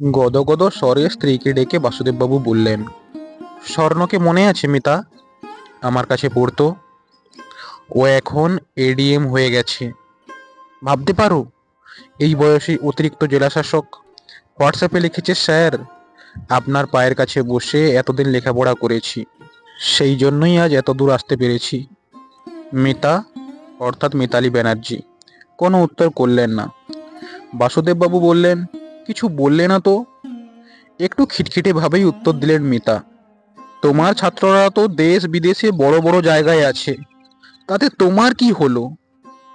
গদগদ স্বরে স্ত্রীকে ডেকে বাসুদেববাবু বললেন, স্বর্ণকে মনে আছে মিতা? আমার কাছে পড়তো। ও এখন এডিএম হয়ে গেছে। ভাবতে পারো, এই বয়সে অতিরিক্ত জেলাশাসক হোয়াটসঅ্যাপে লিখেছে, স্যার, আপনার পায়ের কাছে বসে এতদিন লেখাপড়া করেছি, সেই জন্যই আজ এত দূর আসতে পেরেছি। মিতা, অর্থাৎ মিতালি ব্যানার্জি, কোনো উত্তর করলেন না। বাসুদেববাবু বললেন কিছু বললে না তো? একটু খিটখিটে ভাবেই উত্তর দিলেন মিতা। তোমার ছাত্ররা তো দেশ বিদেশে বড় বড় জায়গায় আছে। তাতে তোমার কি হলো?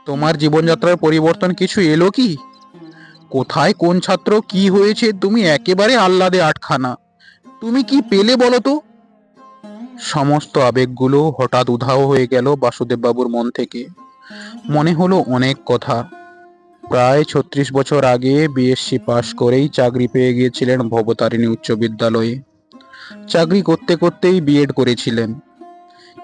তোমার জীবনযাত্রার পরিবর্তন কিছু এলো কি? কোথায় কোন ছাত্র কি হয়েছে তুমি একেবারে আহ্লাদে আটখানা। তুমি কি পেলে বলো তো? সমস্ত আবেগগুলো হঠাৎ উধাও হয়ে গেল বাসুদেববাবুর মন থেকে। মনে হলো অনেক কথা। প্রায় ছত্রিশ বছর আগে বিএসসি পাশ করেই চাকরি পেয়ে গিয়েছিলেন ভবতারিণী উচ্চ বিদ্যালয়ে। চাকরি করতে করতেই বিএড করেছিলেন।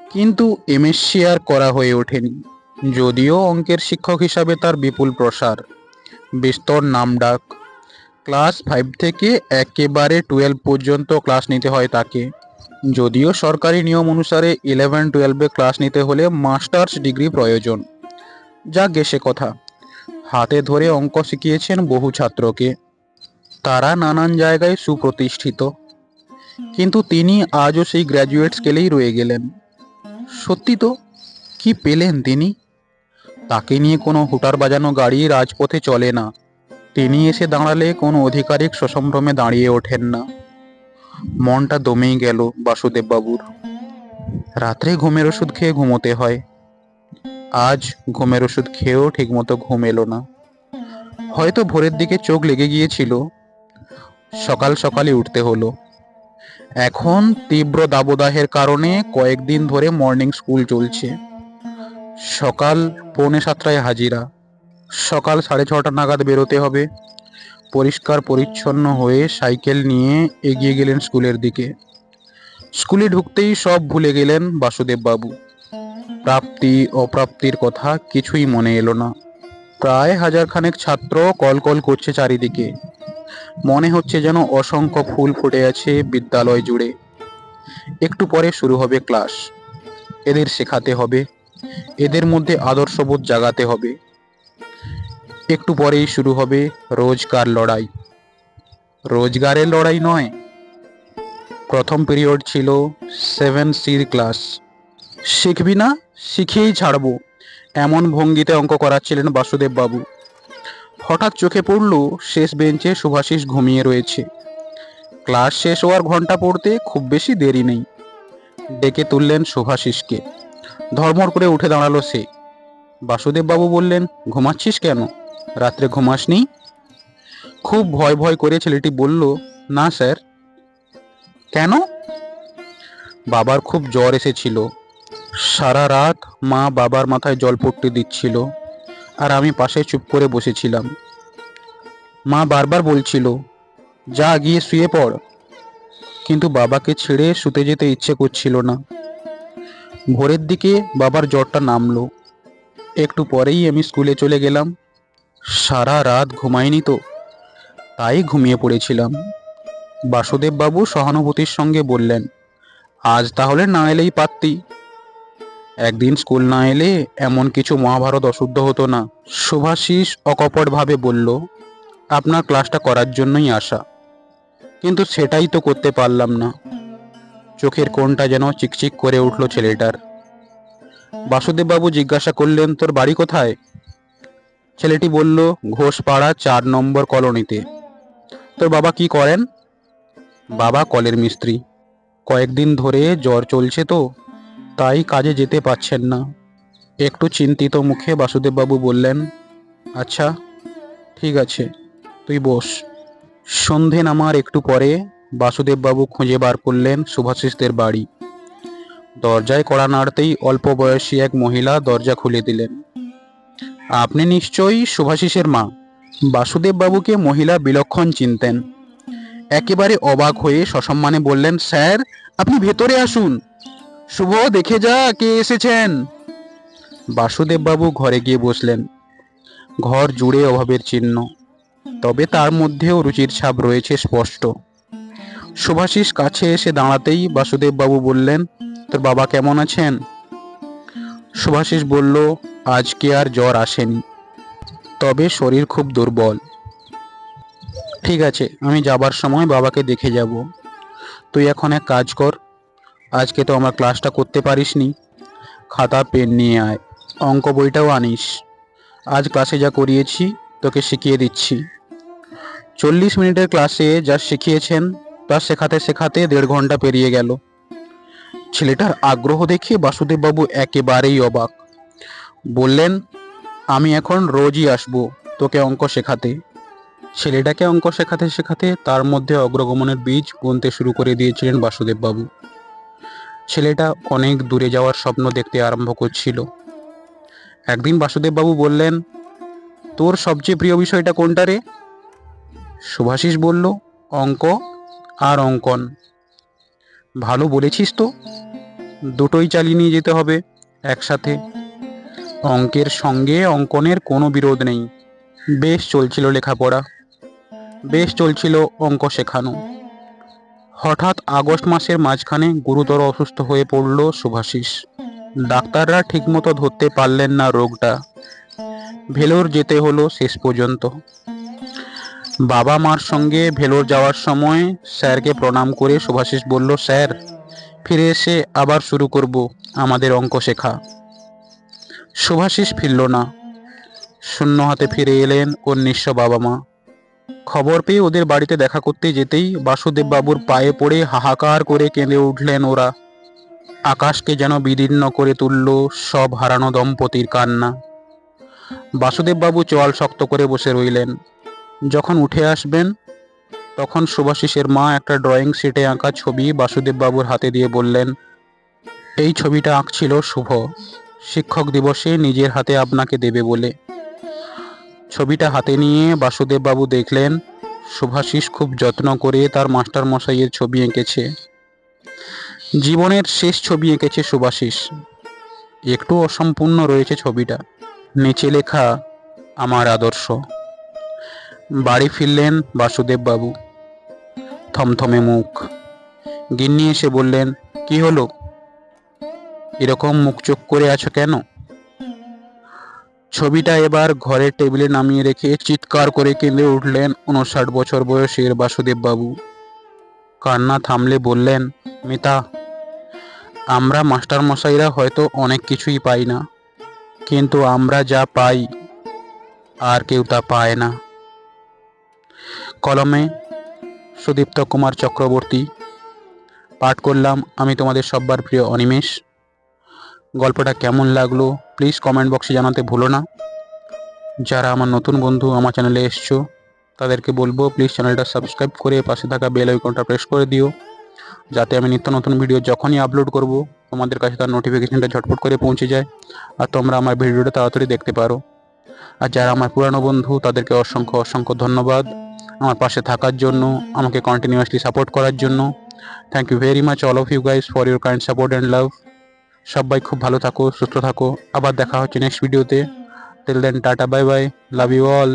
কিন্তু এমএসসি আর করা হয়ে ওঠেনি। যদিও অঙ্কের শিক্ষক হিসাবে তার বিপুল প্রসার। বিস্তর নামডাক। ক্লাস ফাইভ থেকে একেবারে টুয়েলভ পর্যন্ত ক্লাস নিতে হয় তাকে। যদিও সরকারি নিয়ম অনুসারে ইলেভেন টুয়েলভে ক্লাস নিতে হলে মাস্টার্স ডিগ্রি প্রয়োজন। যা গেছে কথা। হাতে ধরে অঙ্ক শিখিয়েছেন বহু ছাত্রকে। তারা নানান জায়গায় সুপ্রতিষ্ঠিত। কিন্তু তিনি আজও সেই গ্র্যাজুয়েট স্কেলেই রয়ে গেলেন। সত্যি তো, কি পেলেন তিনি? তাকে নিয়ে কোনো হুটার বাজানো গাড়ি রাজপথে চলে না। তিনি এসে দাঁড়ালে কোনো অধিকারিক সসম্ভ্রমে দাঁড়িয়ে ওঠেন না। মনটা দমেই গেল বাসুদেববাবুর। রাত্রে ঘুমের ওষুধ খেয়ে ঘুমোতে হয়। আজ ঘুমের ওষুধ খেয়েও ঠিকমতো ঘুম এলো না। হয়তো ভোরের দিকে চোখ লেগে গিয়েছিল। সকাল সকালে উঠতে হলো। এখন তীব্র দাবদাহের কারণে কয়েকদিন ধরে মর্নিং স্কুল চলছে। সকাল পৌনে সাতটায় হাজিরা। সকাল সাড়ে ছটা নাগাদ বেরোতে হবে। পরিষ্কার পরিচ্ছন্ন হয়ে সাইকেল নিয়ে এগিয়ে গেলেন স্কুলের দিকে। স্কুলে ঢুকতেই সব ভুলে গেলেন বাসুদেব বাবু। প্রাপ্তি, অপ্রাপ্তির কথা কিছুই মনে এলো না। প্রায় হাজার খানেক ছাত্র কলকল করছে চারিদিকে। মনে হচ্ছে যেন অসংখ্য ফুল ফুটে আছে বিদ্যালয় জুড়ে। একটু পরে শুরু হবে ক্লাস। এদের শেখাতে হবে। এদের মধ্যে আদর্শবোধ জাগাতে হবে। একটু পরেই শুরু হবে রোজগার লড়াই। রোজগারের লড়াই নয়। প্রথম পিরিয়ড ছিল সেভেন সির ক্লাস। শিখবি না, শিখেই ছাড়বো। এমন ভঙ্গিতে অঙ্ক করাচ্ছিলেন বাসুদেব বাবু হঠাৎ চোখে পড়ল, শেষ বেঞ্চে শুভাশিস ঘুমিয়ে রয়েছে। ক্লাস শেষ হওয়ার ঘণ্টা পড়তে খুব বেশি দেরি নেই। ডেকে তুললেন শুভাশিসকে। ধর্মর করে উঠে দাঁড়াল সে। বাসুদেব বাবু বললেন, ঘুমাচ্ছিস কেন? রাত্রে ঘুমাসনি খুব ভয় ভয় করে ছেলেটি বলল, না, স্যার। কেন? বাবার খুব জ্বর এসেছিল। সারা রাত মা বাবার মাথায় জলপট্টি দিচ্ছিল, আর আমি পাশে চুপ করে বসেছিলাম। মা বারবার বলছিল, যা গিয়ে শুয়ে পড়। কিন্তু বাবাকে ছেড়ে শুতে যেতে ইচ্ছে করছিল না। ভোরের দিকে বাবার জ্বরটা নামলো। একটু পরেই আমি স্কুলে চলে গেলাম। সারা রাত ঘুমাইনি তো, তাই ঘুমিয়ে পড়েছিলাম। বাসুদেব বাবু সহানুভূতির সঙ্গে বললেন, আজ তাহলে না এলেই পারতি। একদিন স্কুল না এলে এমন কিছু মহাভারত অশুদ্ধ হতো না। শুভাশিস অকপটভাবে বলল, আপনার ক্লাসটা করার জন্যই আসা। কিন্তু সেটাই তো করতে পারলাম না। চোখের কোনটা যেন চিকচিক করে উঠল ছেলেটার। বাসুদেববাবু জিজ্ঞাসা করলেন, তোর বাড়ি কোথায়? ছেলেটি বলল, ঘোষপাড়া চার নম্বর কলোনিতে। তোর বাবা কি করেন? বাবা কলের মিস্ত্রি। কয়েকদিন ধরে জ্বর চলছে তো। তাই কাজে যেতে পারছেন না। একটু চিন্তিত মুখে বাসুদেববাবু বললেন আচ্ছা ঠিক আছে, তুই বস। সন্ধে নামার একটু পরে বাসুদেববাবু খুঁজে বার করলেন শুভাশিসদের বাড়ি। দরজায় কড়া নাড়তেই অল্প বয়সী এক মহিলা দরজা খুলে দিলেন। আপনি নিশ্চয়ই শুভাশিসের মা? বাসুদেববাবুকে মহিলা বিলক্ষণ চিনতেন। একেবারে অবাক হয়ে সসম্মানে বললেন, স্যার, আপনি ভেতরে আসুন। শুভ দেখে যা কে এসেছেন। বাসুদেববাবু ঘরে গিয়ে বসলেন। ঘর জুড়ে অভাবের চিহ্ন। তবে তার মধ্যেও রুচির ছাপ রয়েছে স্পষ্ট। শুভাশিস কাছে এসে দাঁড়াতেই বাসুদেববাবু বললেন, তোর বাবা কেমন আছেন? শুভাশিস বলল, আজকে আর জ্বর আসেনি। তবে শরীর খুব দুর্বল। ঠিক আছে, আমি যাবার সময় বাবাকে দেখে যাব। তুই এখন এক কাজ কর আজকে তো আমার ক্লাসটা করতে পারিসনি। খাতা, পেন নিয়ে আয়, অঙ্ক বইটাও আনিস। আজ ক্লাসে যা করিয়েছি, তোকে শিখিয়ে দিচ্ছি। চল্লিশ মিনিটের ক্লাসে যা শিখিয়েছেন, তা শেখাতে শেখাতে দেড় ঘণ্টা পেরিয়ে গেল। ছেলেটার আগ্রহ দেখে বাসুদেববাবু একেবারেই অবাক। বললেন, আমি এখন রোজই আসব তোকে অঙ্ক শেখাতে। ছেলেটাকে অঙ্ক শেখাতে শেখাতে তার মধ্যে অগ্রগমনের বীজ বুনতে শুরু করে দিয়েছিলেন বাসুদেববাবু। ছেলেটা অনেক দূরে যাওয়ার স্বপ্ন দেখতে আরম্ভ করছিল। একদিন বাসুদেববাবু বললেন, তোর সবচেয়ে প্রিয় বিষয়টা কোনটা রে? সুভাষিস বলল, অঙ্ক আর অঙ্কন। ভালো বলেছিস তো। দুটোই চালিয়ে নিয়ে যেতে হবে একসাথে। অঙ্কের সঙ্গে অঙ্কনের কোনো বিরোধ নেই। বেশ চলছিল লেখাপড়া। বেশ চলছিল অঙ্ক শেখানো। হঠাৎ আগস্ট মাসের মাঝখানে গুরুতর অসুস্থ হয়ে পড়ল শুভাশিস। ডাক্তাররা ঠিকমতো ধরতে পারলেন না রোগটা। ভেলোর যেতে হলো শেষ পর্যন্ত। বাবা মার সঙ্গে ভেলোর যাওয়ার সময় স্যারকে প্রণাম করে শুভাশিস বলল, স্যার, ফিরে এসে আবার শুরু করব আমাদের অঙ্ক শেখা। শুভাশিস ফিরল না। শূন্য হাতে ফিরে এলেন ওর নিঃস্ব বাবা মা। খবর পেয়ে ওদের বাড়িতে দেখা করতে যেতেই বাসুদেব বাবুর পায়ে পড়ে হাহাকার করে কেঁদে উঠলেন ওরা। আকাশকে যেন বিদীর্ণ করে তুলল সব হারানো দম্পতির কান্না। বাসুদেববাবু চোয়াল শক্ত করে বসে রইলেন। যখন উঠে আসবেন, তখন শুভাশিসের মা একটা ড্রয়িং শিটে আঁকা ছবি বাসুদেববাবুর হাতে দিয়ে বললেন, এই ছবিটা আঁকছিল শুভ। শিক্ষক দিবসে নিজের হাতে আপনাকে দেবে বলে। ছবিটা হাতে নিয়ে বাসুদেববাবু দেখলেন, শুভাশিস খুব যত্ন করে তার মাস্টার মশাইয়ের ছবি এঁকেছে। জীবনের শেষ ছবি এঁকেছে সুভাশিস একটু অসম্পূর্ণ রয়েছে ছবিটা। নিচে লেখা, আমার আদর্শ। বাড়ি ফিরলেন বাসুদেব বাবু থমথমে মুখ। গিন্নি এসে বললেন, কি হলো? এরকম মুখ চোখ করে আছো কেন? ছবিটা এবার ঘরের টেবিলে নামিয়ে রেখে চিৎকার করে কেঁদে উঠলেন উনষাট বছর বয়সের বাসুদেব বাবু কান্না থামলে বললেন, মিতা, আমরা মাস্টার মশাইরা হয়তো অনেক কিছুই পাই না, কিন্তু আমরা যা পাই, আর কেউ তা পায় না। কলমে সুদীপ্ত কুমার চক্রবর্তী, পাঠ করলাম, আমি তোমাদের সব্বার প্রিয় অনিমেষ। গল্পটা কেমন লাগল প্লিজ কমেন্ট বক্সে জানাতে ভুলো না। যারা আমার নতুন বন্ধু আমার চ্যানেলে এসছো, তাদেরকে বলব প্লিজ চ্যানেলটা সাবস্ক্রাইব করে পাশে থাকা বেল আইকনটা প্রেস করে দিও। যাতে আমি নিত্য নতুন ভিডিও যখনই আপলোড করব, তোমাদের কাছে তার নোটিফিকেশনটা ঝটপট করে পৌঁছে যায় আর তোমরা আমার ভিডিওটা তাড়াতাড়ি দেখতে পারো। আর যারা আমার পুরানো বন্ধু, তাদেরকে অসংখ্য অসংখ্য ধন্যবাদ আমার পাশে থাকার জন্য, আমাকে কন্টিনিউয়াসলি সাপোর্ট করার জন্য। Thank you very much all of you guys for your kind support and love সবাই খুব ভালো থাকো, সুস্থ থাকো। আবার দেখা হচ্ছে নেক্সট ভিডিওতে till then tata bye bye love you all